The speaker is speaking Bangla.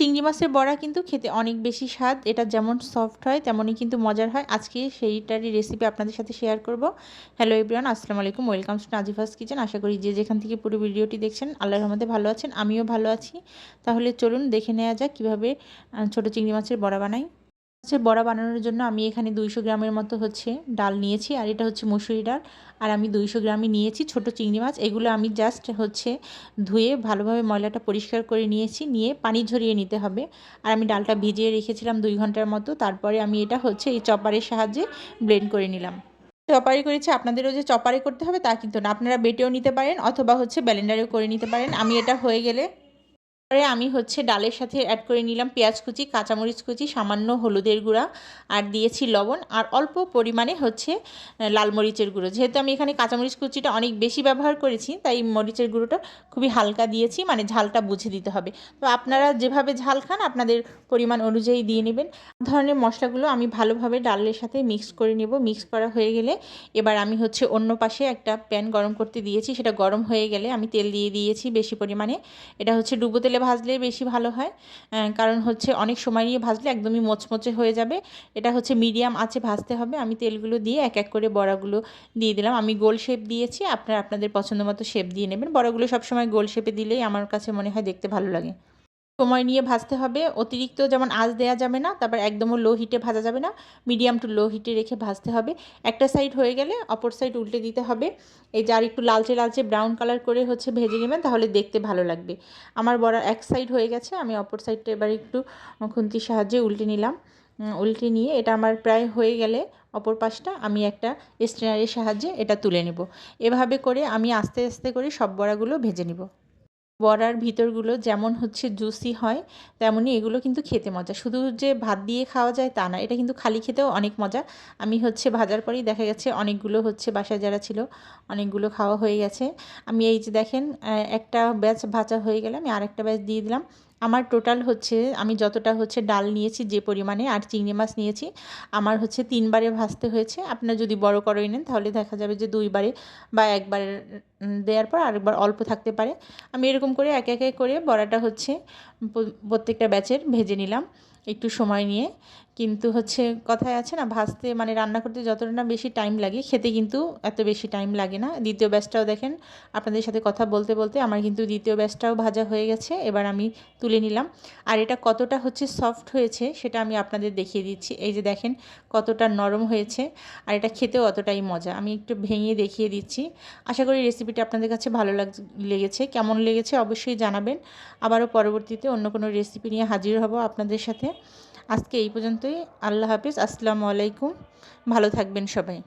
চিংড়ি মাছের বড়া কিন্তু খেতে অনেক বেশি স্বাদ। এটা যেমন সফট হয়, তেমনই কিন্তু মজার হয়। আজকে সেইটারই রেসিপি আপনাদের সাথে শেয়ার করব। হ্যালো এভরিওয়ান আসসালামু আলাইকুম। ওয়েলকাম টু নাজিফাস কিচেন আশা করি যে যেখান থেকে পুরো ভিডিওটি দেখছেন, আল্লাহর রহমতে ভালো আছেন। আমিও ভালো আছি। তাহলে চলুন দেখে নেওয়া যাক কীভাবে ছোটো চিংড়ি মাছের বড়া বানাই। মাছের বড়া বানানোর জন্য আমি এখানে দুইশো গ্রামের মতো হচ্ছে ডাল নিয়েছি, আর এটা হচ্ছে মুসুরি ডাল। আর আমি দুইশো গ্রামই নিয়েছি ছোট চিংড়ি মাছ। এগুলো আমি জাস্ট হচ্ছে ধুয়ে ভালোভাবে ময়লাটা পরিষ্কার করে নিয়েছি, নিয়ে পানি ঝরিয়ে নিতে হবে। আর আমি ডালটা ভিজিয়ে রেখেছিলাম দুই ঘণ্টার মতো। তারপরে আমি এটা হচ্ছে এই চপারের সাহায্যে ব্লেন্ড করে নিলাম। চপারে করেছি, আপনাদেরও যে চপারে করতে হবে তা কিন্তু না। আপনারা বেটেও নিতে পারেন অথবা হচ্ছে ব্যালেন্ডারেও করে নিতে পারেন। আমি এটা হয়ে গেলে পরে আমি হচ্ছে ডালের সাথে অ্যাড করে নিলাম পেঁয়াজ কুচি, কাঁচামরিচ কুচি, সামান্য হলুদের গুঁড়া আর দিয়েছি লবণ আর অল্প পরিমাণে হচ্ছে লাল মরিচের গুঁড়ো। যেহেতু আমি এখানে কাঁচামরিচ কুচিটা অনেক বেশি ব্যবহার করেছি, তাই মরিচের গুঁড়োটা খুবই হালকা দিয়েছি মানে ঝালটা বুঝে দিতে হবে। তো আপনারা যেভাবে ঝাল খান, আপনাদের পরিমাণ অনুযায়ী দিয়ে নেবেন। ধরনের মশলাগুলো আমি ভালোভাবে ডালের সাথে মিক্স করে নেব। মিক্স করা হয়ে গেলে এবার আমি হচ্ছে অন্য পাশে একটা প্যান গরম করতে দিয়েছি। সেটা গরম হয়ে গেলে আমি তেল দিয়ে দিয়েছি বেশি পরিমাণে। এটা হচ্ছে ডুবো তেলে ভাজলে বেশি ভালো হয়। কারণ হচ্ছে অনেক সময় নিয়ে ভাজলে একদমই মোচমোচে হয়ে যাবে। এটা হচ্ছে মিডিয়াম আছে ভাজতে হবে। আমি তেলগুলো দিয়ে এক এক করে বড়াগুলো দিয়ে দিলাম। আমি গোল শেপ দিয়েছি। আপনারা আপনাদের পছন্দ মতো শেপ দিয়ে নেবেন। বড়াগুলো সবসময় গোল শেপে দিলেই আমার কাছে মনে হয় দেখতে ভালো লাগে। সময় নিয়ে ভাজতে হবে। অতিরিক্ত যেমন আঁচ দেওয়া যাবে না, তারপর একদমও লো হিটে ভাজা যাবে না। মিডিয়াম টু লো হিটে রেখে ভাজতে হবে। একটা সাইড হয়ে গেলে অপর সাইড উল্টে দিতে হবে। এই যে আর একটু লালচে লালচে ব্রাউন কালার করে হচ্ছে ভেজে নেবেন, তাহলে দেখতে ভালো লাগবে। আমার বড় এক সাইড হয়ে গেছে, আমি অপর সাইডটা এবার একটু খুন্তির সাহায্যে উল্টে নিলাম। উল্টে নিয়ে এটা আমার প্রায় হয়ে গেলে অপর পাশটা আমি একটা স্ট্রেনারের সাহায্যে এটা তুলে নেব। এভাবে করে আমি আস্তে আস্তে করে সব বড়াগুলো ভেজে নিব। বড়ার ভিতরগুলো যেমন হচ্ছে জুসি হয় তেমনই এগুলো কিন্তু খেতে মজা। শুধু যে ভাত দিয়ে খাওয়া যায় তা না, এটা কিন্তু খালি খেতেও অনেক মজা। আমি হচ্ছে ভাজার পরেই দেখা গেছে অনেকগুলো হচ্ছে বাসায় যারা ছিল, অনেকগুলো খাওয়া হয়ে গেছে। আমি এই যে দেখেন একটা ব্যাচ ভাজা হয়ে গেলে আমি আরেকটা ব্যাচ দিয়ে দিলাম। আমার টোটাল হচ্ছে, আমি যতটা হচ্ছে ডাল নিয়েছি যে পরিমাণে আর চিংড়ি মাছ নিয়েছি, আমার হচ্ছে তিনবারে ভাজতে হয়েছে। আপনার যদি বড় করে নেন তাহলে দেখা যাবে যে দুইবারে বা একবারে দেওয়ার পর আরেকবার অল্প থাকতে পারে। আমি এরকম করে এক একে করে বড়াটা হচ্ছে প্রত্যেকটা ব্যাচের ভেজে নিলাম। একটু সময় নিয়ে কিন্তু হচ্ছে কথায় আছে না, ভাজতে মানে রান্না করতে যতটা না বেশি টাইম লাগে, খেতে কিন্তু এত বেশি টাইম লাগে না। দ্বিতীয় ব্যাচটাও দেখেন, আপনাদের সাথে কথা বলতে বলতে আমার কিন্তু দ্বিতীয় ব্যাচটাও ভাজা হয়ে গেছে, এবার আমি তুলে নিলাম। আর এটা কতটা হচ্ছে সফট হয়েছে সেটা আমি আপনাদের দেখিয়ে দিচ্ছি। এই যে দেখেন কতটা নরম হয়েছে, আর এটা খেতেও অতটাই মজা। আমি একটু ভেঙে দেখিয়ে দিচ্ছি। আশা করি রেসিপিটা আপনাদের কাছে ভালো লাগ, লেগেছে। কেমন লেগেছে অবশ্যই জানাবেন। আবারও পরবর্তীতে অন্য কোনো রেসিপি নিয়ে হাজির হব আপনাদের সাথে। আজকে এই পর্যন্তই। আল্লাহ হাফিজ। আসসালামু আলাইকুম। ভালো থাকবেন সবাই।